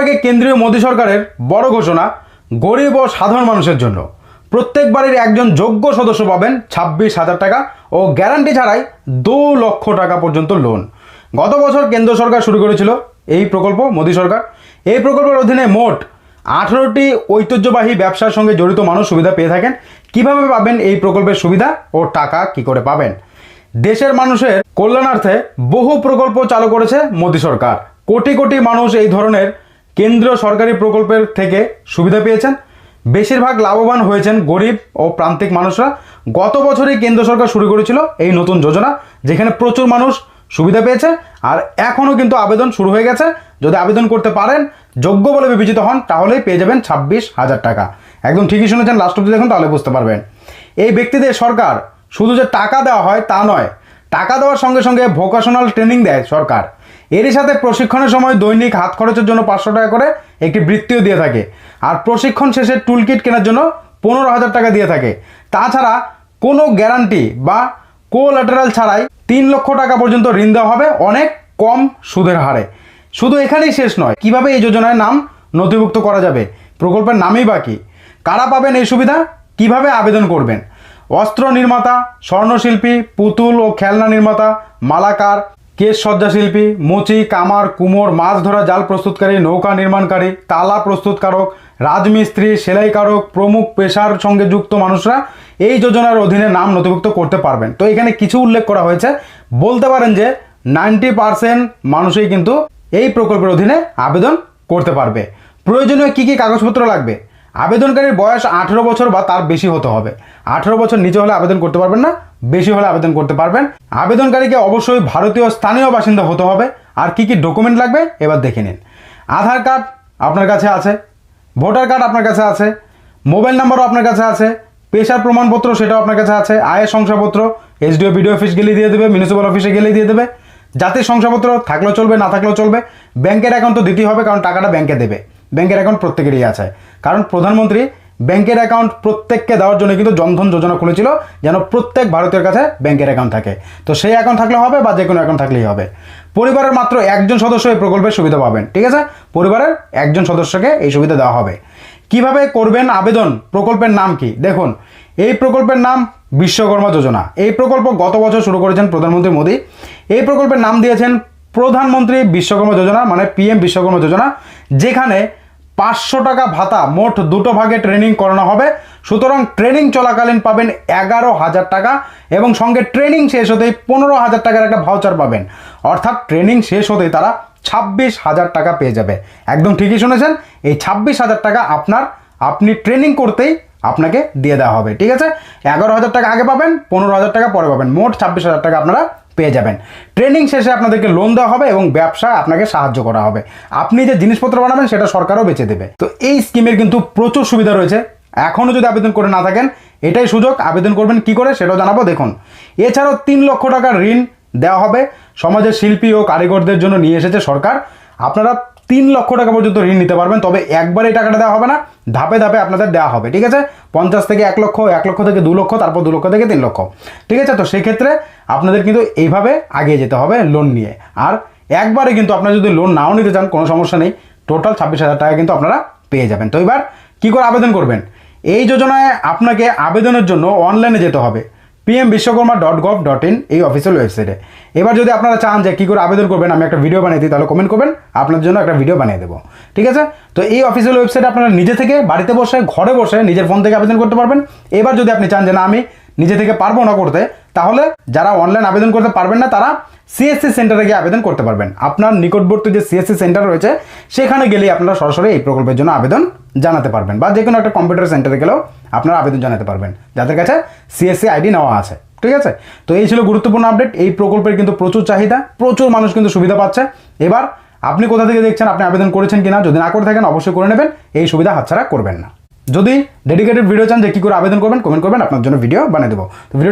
আগে কেন্দ্রীয় মোদী সরকারের বড় ঘোষণা, গরিব ও সাধারণ মানুষের জন্য। প্রত্যেক বাড়ির একজন যোগ্য সদস্য পাবেন ছাব্বিশ হাজার টাকা ও গ্যারান্টি ছাড়াই দু লক্ষ টাকা পর্যন্ত লোন। গত বছর কেন্দ্র সরকার শুরু করেছিল এই প্রকল্প, মোদী সরকার। এই প্রকল্পের অধীনে মোট আঠারোটি ঐতিহ্যবাহী ব্যবসার সঙ্গে জড়িত মানুষ সুবিধা পেয়ে থাকেন। কীভাবে পাবেন এই প্রকল্পের সুবিধা ও টাকা কি করে পাবেন? দেশের মানুষের কল্যাণার্থে বহু প্রকল্প চালু করেছে মোদী সরকার। কোটি কোটি মানুষ এই ধরনের কেন্দ্রীয় সরকারি প্রকল্পের থেকে সুবিধা পেয়েছেন। বেশিরভাগ লাভবান হয়েছেন গরিব ও প্রান্তিক মানুষরা। গত বছরই কেন্দ্র সরকার শুরু করেছিল এই নতুন যোজনা, যেখানে প্রচুর মানুষ সুবিধা পেয়েছে। আর এখনও কিন্তু আবেদন শুরু হয়ে গেছে। যদি আবেদন করতে পারেন, যোগ্য বলে বিবেচিত হন, তাহলেই পেয়ে যাবেন ছাব্বিশ হাজার টাকা। একদম ঠিকই শুনেছেন লাস্ট অব্দি দেখুন, তাহলে বুঝতে পারবেন। এই ব্যক্তিদের সরকার শুধু যে টাকা দেওয়া হয় তা নয়, টাকা দেওয়ার সঙ্গে সঙ্গে ভোকেশনাল ট্রেনিং দেয় সরকার। এরই সাথে প্রশিক্ষণের সময় দৈনিক হাত খরচের জন্য পাঁচশো টাকা করে একটি বৃত্তিও দিয়ে থাকে। আর প্রশিক্ষণ শেষে টুলকিট কেনার জন্য পনেরো হাজার টাকা দিয়ে থাকে। তাছাড়া কোনো গ্যারান্টি বা কোল্যাটারাল ছাড়াই তিন লক্ষ টাকা পর্যন্ত ঋণ দেওয়া হবে অনেক কম সুদের হারে। শুধু এখানেই শেষ নয়, কীভাবে এই যোজনায় নাম নথিভুক্ত করা যাবে? প্রকল্পের নামই বাকি কারা পাবেন এই সুবিধা? কীভাবে আবেদন করবেন? অস্ত্র নির্মাতা, স্বর্ণশিল্পী, পুতুল ও খেলনা নির্মাতা, মালাকার কেশ সজ্জা শিল্পী, মুচি, কামার, কুমোর, মাছ ধরা জাল প্রস্তুতকারী, নৌকা নির্মাণকারী, তালা প্রস্তুতকারক, রাজমিস্ত্রি, সেলাইকারক, প্রমুখ পেশার সঙ্গে যুক্ত মানুষরা এই যোজনার অধীনে নাম নথিভুক্ত করতে পারবেন। তো এখানে কিছু উল্লেখ করা হয়েছে। বলতে পারেন যে নাইনটি পার্সেন্ট মানুষই কিন্তু এই প্রকল্পের অধীনে আবেদন করতে পারবে। প্রয়োজনীয় কী কী কাগজপত্র লাগবে? আবেদনকারীর বয়স আঠেরো বছর বা তার বেশি হতে হবে। আঠেরো বছর নিচে হলে আবেদন করতে পারবেন না। বেশি হলে আবেদন করতে পারবেন। আবেদনকারীকে অবশ্যই ভারতীয় স্থানীয় বাসিন্দা হতে হবে। আর কি কি ডকুমেন্ট লাগবে, এবার দেখে নিন। আধার কার্ড আপনার কাছে আছে, ভোটার কার্ড আপনার কাছে আছে, মোবাইল নাম্বারও আপনার কাছে আছে, পেশার প্রমাণপত্র সেটাও আপনার কাছে আছে, আয়ের শংসাপত্র, এসডিও, বিডিও অফিস গেলেই দিয়ে দেবে মিউনিসিপ্যাল অফিসে গেলেই দিয়ে দেবে, জাতির শংসাপত্র থাকলেও চলবে, না থাকলেও চলবে, ব্যাংকের অ্যাকাউন্ট তো দিতেই হবে, কারণ টাকাটা ব্যাংকে দেবে। ব্যাংকের অ্যাকাউন্ট প্রত্যেকেরই আছে। কারণ প্রধানমন্ত্রী ব্যাংকের অ্যাকাউন্ট প্রত্যেককে দেওয়ার জন্য কিন্তু জনধন যোজনা খুলেছিল, যেন প্রত্যেক ভারতীয়ের কাছে ব্যাংকের অ্যাকাউন্ট থাকে। তো সেই অ্যাকাউন্ট থাকলে হবে বা যে কোনো অ্যাকাউন্ট থাকলেই হবে। পরিবারের মাত্র একজন সদস্য এই প্রকল্পের সুবিধা পাবেন, ঠিক আছে? পরিবারের একজন সদস্যকে এই সুবিধা দেওয়া হবে। কীভাবে করবেন আবেদন, প্রকল্পের নাম কি? দেখুন, এই প্রকল্পের নাম বিশ্বকর্মা যোজনা। এই প্রকল্প গত বছর শুরু করেছেন প্রধানমন্ত্রী মোদী। এই প্রকল্পের নাম দিয়েছেন প্রধানমন্ত্রী বিশ্বকর্মা যোজনা মানে পিএম বিশ্বকর্মা যোজনা, যেখানে পাঁচশো টাকা ভাতা, মোট দুটো ভাগে ট্রেনিং করানো হবে। সুতরাং ট্রেনিং চলাকালীন পাবেন এগারো হাজার টাকা এবং সঙ্গে ট্রেনিং শেষ হতেই পনেরো হাজার টাকার একটা ভাউচার পাবেন। অর্থাৎ ট্রেনিং শেষ হতেই তারা ছাব্বিশ হাজার টাকা পেয়ে যাবে। একদম ঠিকই শুনেছেন, এই ছাব্বিশ হাজার টাকা আপনার, আপনি ট্রেনিং করতেই আপনাকে দিয়ে দেওয়া হবে। ঠিক আছে? এগারো হাজার টাকা আগে পাবেন, পনেরো হাজার টাকা পরে পাবেন। মোট ছাব্বিশ হাজার টাকা আপনারা পেয়ে যাবেন। ট্রেনিং শেষে আপনাদেরকে লোন দেওয়া হবে এবং ব্যবসা আপনাকে সাহায্য করা হবে। আপনি যে জিনিসপত্র বানাবেন সেটা সরকারও বেচে দেবে। তো এই স্কিমের কিন্তু প্রচুর সুবিধা রয়েছে। এখনও যদি আবেদন করে না থাকেন, এটাই সুযোগ। আবেদন করবেন কি করে সেটাও জানাব, দেখুন। এছাড়াও তিন লক্ষ টাকার ঋণ দেওয়া হবে। সমাজের শিল্পী ও কারিগরদের জন্য নিয়ে এসেছে সরকার। আপনারা তিন লক্ষ টাকা পর্যন্ত ঋণ নিতে পারবেন, তবে একবার এই টাকাটা দেওয়া হবে না। ধাপে ধাপে আপনাদের দেওয়া হবে, ঠিক আছে? পঞ্চাশ থেকে এক লক্ষ এক লক্ষ থেকে দু লক্ষ, তারপর দু লক্ষ থেকে তিন লক্ষ, ঠিক আছে? তো সেক্ষেত্রে আপনাদের কিন্তু এইভাবে আগিয়ে যেতে হবে লোন নিয়ে। আর একবারে কিন্তু আপনারা যদি লোন নাও নিতে চান, কোনো সমস্যা নেই। টোটাল ছাব্বিশ হাজার টাকা কিন্তু আপনারা পেয়ে যাবেন। তো এবার কী করে আবেদন করবেন? এই যোজনায় আপনাকে আবেদনের জন্য অনলাইনে যেতে হবে। PM Vishwakarma dot gov dot in এই অফিসিয়াল ওয়েবসাইটে এবার যদি আপনারা চান যে কী করে আবেদন করবেন, আমি একটা ভিডিও বানিয়ে দিই, তাহলে কমেন্ট করবেন, আপনার জন্য একটা ভিডিও বানিয়ে দেবো। ঠিক আছে? তো এই অফিসিয়াল ওয়েবসাইটে আপনারা নিজে থেকে বাড়িতে বসে, ঘরে বসে নিজের ফোন থেকে আবেদন করতে পারবেন। এবার যদি আপনি চান যে না, আমি নিজে থেকে পারব না করতে, তাহলে যারা অনলাইন আবেদন করতে পারবেন না, তারা সিএসসি সেন্টারে গিয়ে আবেদন করতে পারবেন। আপনার নিকটবর্তী যে সিএসসি সেন্টার রয়েছে, সেখানে গেলেই আপনারা সরাসরি এই প্রকল্পের জন্য আবেদন জানাতে পারবেন বা যে কোনো একটা কম্পিউটার সেন্টারে গেলেও আপনারা আবেদন জানাতে পারবেন। যাদের কাছে সিএসসি আইডি নেওয়া আছে, ঠিক আছে? তো এই ছিল গুরুত্বপূর্ণ আপডেট এই প্রকল্পের কিন্তু প্রচুর চাহিদা, প্রচুর মানুষ কিন্তু সুবিধা পাচ্ছে। এবার আপনি কোথা থেকে দেখছেন, আপনি আবেদন করেছেন কিনা, যদি না করে থাকেন, অবশ্যই করে নেবেন। এই সুবিধা হাতছাড়া করবেন না। যদি ডেডিকেটেড ভিডিও চান যে কী করে আবেদন করবেন কমেন্ট করবেন, আপনার জন্য ভিডিও বানিয়ে দেবো। তো ভিডিওটি